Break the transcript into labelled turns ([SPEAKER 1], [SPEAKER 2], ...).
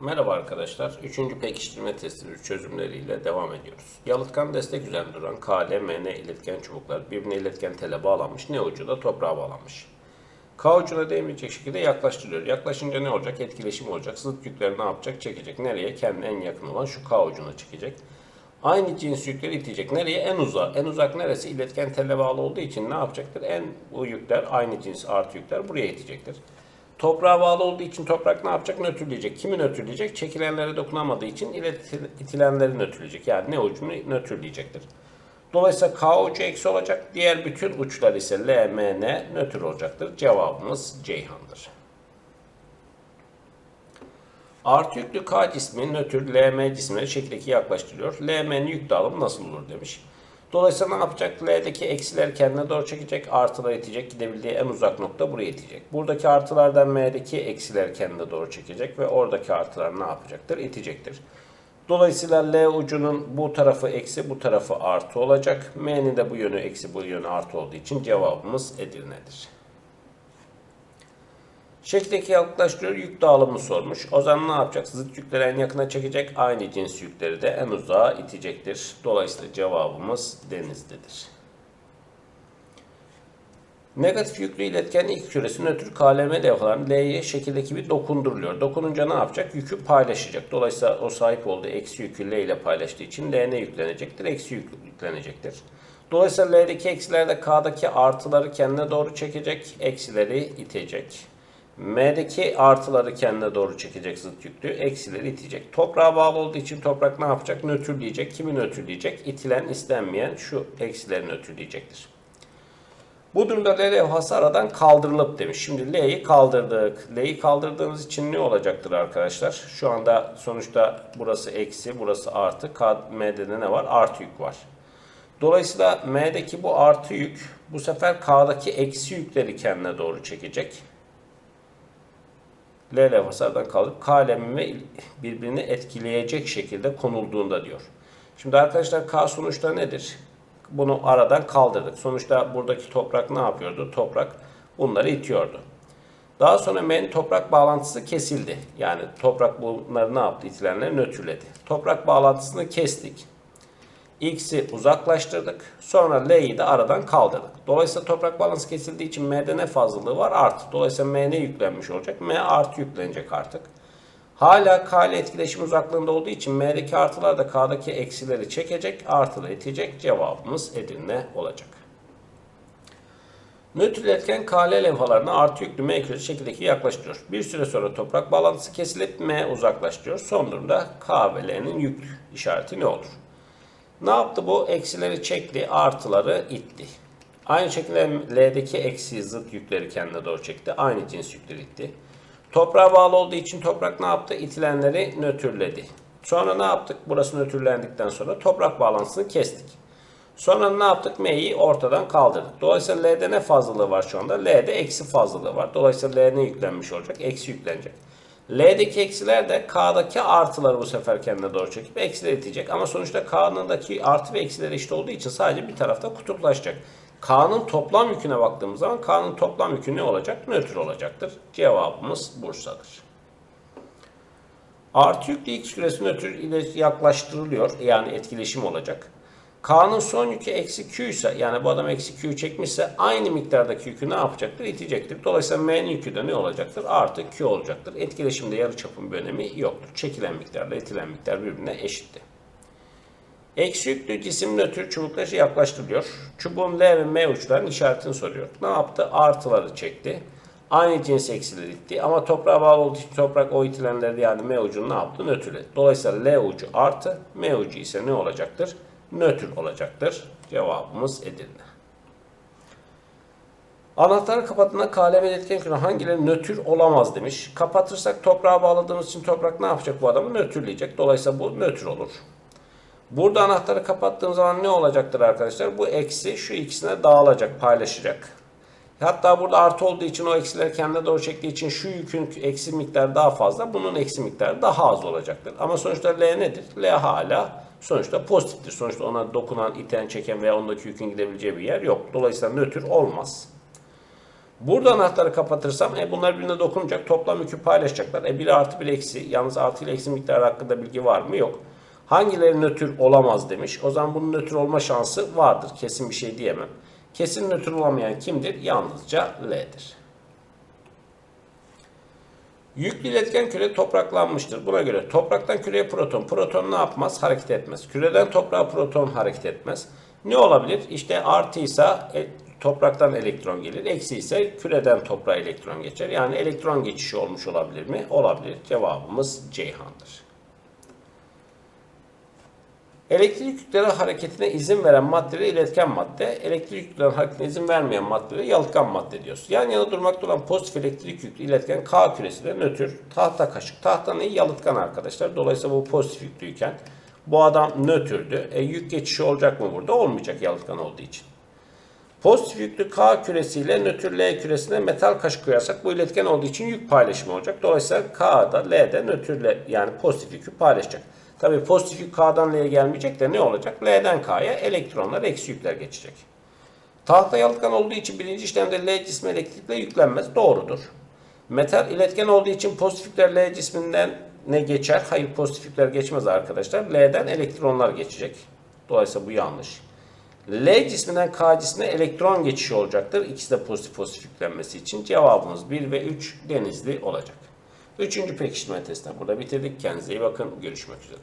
[SPEAKER 1] Merhaba arkadaşlar. Üçüncü pekiştirme testi çözümleriyle devam ediyoruz. Yalıtkan destek üzerinde duran K, L, M, N iletken çubuklar birbirine iletken tele bağlanmış. N ucu da toprağa bağlanmış. K ucuna değmeyecek şekilde yaklaştırıyor. Yaklaşınca ne olacak? Etkileşim olacak. Zıt yükleri ne yapacak? Çekecek. Nereye? Kendine en yakın olan şu K ucuna çekecek. Aynı cins yükleri itecek. Nereye? En uzak. En uzak neresi? İletken tele bağlı olduğu için ne yapacaktır? En bu yükler aynı cins artı yükler buraya itecektir. Toprağa bağlı olduğu için toprak ne yapacak? Nötrleyecek. Kimi nötrleyecek? Çekilenlere dokunamadığı için iletil- itilenleri nötrleyecek. Yani ne ucunu nötrleyecektir. Dolayısıyla K ucu eksi olacak. Diğer bütün uçlar ise L, M, N nötr olacaktır. Cevabımız Ceyhan'dır. Artı yüklü K cismi nötr LM cismine şekildeki yaklaştırıyor. LM'nin yük dağılımı nasıl olur demiş. Dolayısıyla ne yapacak? L'deki eksiler kendine doğru çekecek, artılar itecek. Gidebildiği en uzak nokta buraya itecek. Buradaki artılardan M'deki eksiler kendine doğru çekecek ve oradaki artılar ne yapacaktır? İtecektir. Dolayısıyla L ucunun bu tarafı eksi, bu tarafı artı olacak. M'nin de bu yönü eksi, bu yönü artı olduğu için cevabımız Edirne'dir. Şekildeki yaklaştırıyor yük dağılımı sormuş. O zaman ne yapacak? Zıt yükleri en yakına çekecek. Aynı cins yükleri de en uzağa itecektir. Dolayısıyla cevabımız denizdedir. Negatif yüklü iletken ilk küresi nötr KLM levhaların L'ye şekildeki bir dokunduruluyor. Dokununca ne yapacak? Yükü paylaşacak. Dolayısıyla o sahip olduğu eksi yükü L ile paylaştığı için L'ne yüklenecektir. Eksi yük yüklenecektir. Dolayısıyla L'deki eksilerde K'daki artıları kendine doğru çekecek. Eksileri itecek. M'deki artıları kendine doğru çekecek zıt yüklü. Eksileri itecek. Toprağa bağlı olduğu için toprak ne yapacak? Nötrleyecek. Kimi nötrleyecek? İtilen, istenmeyen şu eksileri nötrleyecektir. Bu durumda L levhası aradan kaldırılıp demiş. Şimdi L'yi kaldırdık. L'yi kaldırdığımız için ne olacaktır arkadaşlar? Şu anda sonuçta burası eksi, burası artı. K, M'de de ne var? Artı yük var. Dolayısıyla M'deki bu artı yük bu sefer K'daki eksi yükleri kendine doğru çekecek. L levhası aradan kaldırıp K lemi birbirini etkileyecek şekilde konulduğunda diyor. Şimdi arkadaşlar K sonuçta nedir? Bunu aradan kaldırdık. Sonuçta buradaki toprak ne yapıyordu? Toprak bunları itiyordu. Daha sonra M'nin toprak bağlantısı kesildi. Yani toprak bunları ne yaptı? İtilenleri nötrledi. Toprak bağlantısını kestik. X'i uzaklaştırdık. Sonra L'yi de aradan kaldırdık. Dolayısıyla toprak bağlantısı kesildiği için M'de ne fazlalığı var? Artı. Dolayısıyla M ne yüklenmiş olacak? M artı yüklenecek artık. Hala K ile etkileşim uzaklığında olduğu için M'deki artılar da K'daki eksileri çekecek, artıları itecek. Cevabımız Edirne olacak. Nötr iletken KL levhalarına artı yüklü M küresi şekildeki yaklaştırıyor. Bir süre sonra toprak bağlantısı kesilip M uzaklaştırıyor. Son durumda K ve L'nin yük işareti ne olur? Ne yaptı bu? Eksileri çekti, artıları itti. Aynı şekilde L'deki eksi zıt yükleri kendine doğru çekti. Aynı cins yükleri itti. Toprağa bağlı olduğu için toprak ne yaptı? İtilenleri nötrledi. Sonra ne yaptık? Burası nötrlendikten sonra toprak bağlantısını kestik. Sonra ne yaptık? M'yi ortadan kaldırdık. Dolayısıyla L'de ne fazlalığı var şu anda? L'de eksi fazlalığı var. Dolayısıyla L ne yüklenmiş olacak? Eksi yüklenecek. L'deki eksiler de K'daki artıları bu sefer kendine doğru çekip eksileri itecek. Ama sonuçta K'nındaki artı ve eksileri eşit olduğu için sadece bir tarafta kutuplaşacak. K'nın toplam yüküne baktığımız zaman K'nın toplam yükü ne olacak? Nötr olacaktır. Cevabımız Bursa'dır. Artı yüklü X küresi nötr ile yaklaştırılıyor. Yani etkileşim olacak. K'nın son yükü eksi Q ise yani bu adam eksi Q çekmişse aynı miktardaki yükü ne yapacaktır? İtecektir. Dolayısıyla M'nin yükü de ne olacaktır? Artı Q olacaktır. Etkileşimde yarıçapın bir önemi yoktur. Çekilen miktarla itilen miktar birbirine eşittir. Eksi yüklü cisim nötr çubukları yaklaştırılıyor. Çubuğun L ve M uçlarının işaretini soruyor. Ne yaptı? Artıları çekti. Aynı cins eksileri itti. Ama toprağa bağlı olduğu için toprak o itilenleri yani M ucunu ne yaptı? Nötrledi. Dolayısıyla L ucu artı, M ucu ise ne olacaktır? Nötr olacaktır. Cevabımız Edirne. Anahtarı kapattığında KLM iletken kürü hangileri nötr olamaz demiş. Kapatırsak toprağa bağladığımız için toprak ne yapacak bu adamı? Nötrleyecek. Dolayısıyla bu nötr olur. Burada anahtarı kapattığım zaman ne olacaktır arkadaşlar? Bu eksi şu ikisine dağılacak, paylaşacak. Hatta burada artı olduğu için o eksileri kendine doğru çektiği için şu yükün eksi miktarı daha fazla, bunun eksi miktarı daha az olacaktır. Ama sonuçta L nedir? L hala sonuçta pozitiftir. Sonuçta ona dokunan, iten, çeken veya ondaki yükün gidebileceği bir yer yok. Dolayısıyla nötr olmaz. Burada anahtarı kapatırsam e, bunlar birbirine dokunacak. Toplam yükü paylaşacaklar. E, biri artı bir eksi. Yalnız artı ile eksi miktarı hakkında bilgi var mı? Yok. Hangileri nötr olamaz demiş. O zaman bunun nötr olma şansı vardır. Kesin bir şey diyemem. Kesin nötr olamayan kimdir? Yalnızca L'dir. Yüklü iletken küre topraklanmıştır. Buna göre topraktan küreye proton. Proton ne yapmaz? Hareket etmez. Küreden toprağa proton hareket etmez. Ne olabilir? İşte artıysa e, topraktan elektron gelir. Eksi ise küreden toprağa elektron geçer. Yani elektron geçişi olmuş olabilir mi? Olabilir. Cevabımız Ceyhan'dır. Elektrik yükleri hareketine izin veren maddelere iletken madde, elektrik yüklerinin hareketine izin vermeyen maddelere yalıtkan madde diyoruz. Yan yana durmakta olan pozitif elektrik yüklü iletken K küresi de nötr, tahta kaşık. Tahta ne? Yalıtkan arkadaşlar. Dolayısıyla bu pozitif yüklüyken bu adam nötrdü. E, yük geçişi olacak mı burada? Olmayacak yalıtkan olduğu için. Pozitif yüklü K küresiyle nötr L küresine metal kaşık koyarsak bu iletken olduğu için yük paylaşımı olacak. Dolayısıyla K'da L'de nötr L yani pozitif yükü paylaşacak. Tabi pozitif yük K'dan L'ye gelmeyecek de ne olacak? L'den K'ya elektronlar, eksi yükler geçecek. Tahta yalıtkan olduğu için birinci işlemde L cismi elektrikle yüklenmez. Doğrudur. Metal iletken olduğu için pozitif yükler L cisminden ne geçer? Hayır pozitif yükler geçmez arkadaşlar. L'den elektronlar geçecek. Dolayısıyla bu yanlış. L cisminden K cismine elektron geçişi olacaktır. İkisi de pozitif pozitif yüklenmesi için. Cevabımız 1 ve 3 denizli olacak. Üçüncü pekiştirme testini burada bitirdik. Kendinize iyi bakın. Görüşmek üzere.